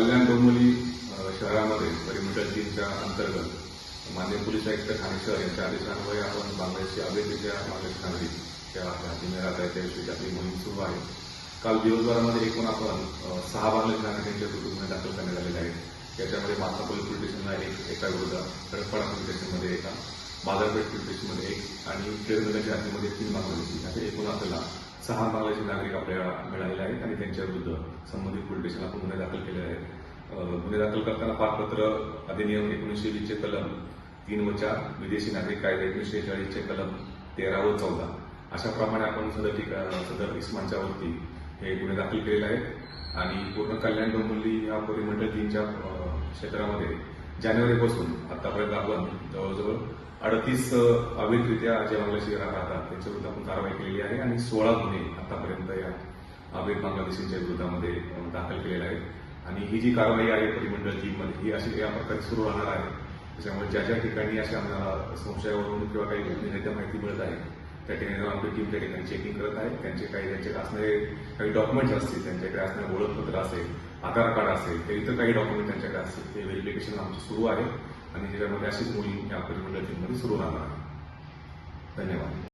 कल्याण गोंमुली शहरामध्ये पर्यमंडल तीनच्या अंतर्गत मान्य पोलीस आयुक्त ठाणे शहर यांच्या आदेशान्वये आपण बांगलादेशची अवैधरित्या बांगलादेश नागरिक त्या हातीने राहत आहेत त्याविषयी आपली मोहीम सुरू आहे. काल दिवसभरामध्ये एकूण आपण सहा बांगलादेश नागरिकांच्या विरुद्ध गुन्हे दाखल करण्यात आलेले आहेत. त्याच्यामध्ये माता पोलीस पोलीस स्टेशनला एक एका विरुद्ध खडकपाडा पोलीस स्टेशनमध्ये एका बाजारपेठ पोलीस स्टेशनमध्ये एक आणि केळनगरच्या हद्दीमध्ये तीन बांगलादेशी असे एकूण आपल्याला सहा बांगलादेशी नागरिक आपल्याला मिळालेले आहेत आणि त्यांच्या विरुद्ध संबंधित पोलीस स्टेशनला गुन्हे दाखल केले आहेत. गुन्हे दाखल करताना पारपत्र अधिनियम एकोणीसशे वीसचे कलम तीन व चार विदेशी नागरिक कायदा एकोणीसशे चाळीसचे कलम तेरा व चौदा. अशा प्रमाणे आपण सदर ठिका सदर इस्मानच्या वरती हे गुन्हे दाखल केलेले आहेत. आणि पूर्ण कल्याण डोंबिवली या परिमंडळ तीनच्या क्षेत्रामध्ये जानेवारीपासून आतापर्यंत आपण जवळजवळ अडतीस अवैधरित्या जे बांगलादेशी राहतात त्यांच्याविरुद्ध आपण कारवाई केलेली आहे. आणि सोळा गुन्हे आतापर्यंत या अवैध बांगलादेशींच्या विरोधामध्ये दाखल केलेले आहेत. आणि ही जी कारवाई आहे परिमंडळ तीनमध्ये ही अशी या प्रकारे सुरू राहणार आहे. त्याच्यामुळे ज्या ज्या ठिकाणी अशा आम्हाला संशयावरून किंवा काही घटनेच्या माहिती मिळत आहे त्या ठिकाणी आमची टीम त्या ठिकाणी चेकिंग करत आहे. त्यांचे काही त्यांचे असणारे काही डॉक्युमेंट्स असतील त्यांच्याकडे असणारे ओळखपत्र असेल आधार कार्ड असेल ते इतर काही डॉक्युमेंट त्यांच्याकडे असतील ते व्हेरिफिकेशन आमचं सुरू आहे. आणि त्याच्यामध्ये अशीच मोहीम या परिमंडळ टीममध्ये सुरू राहणार आहे. धन्यवाद.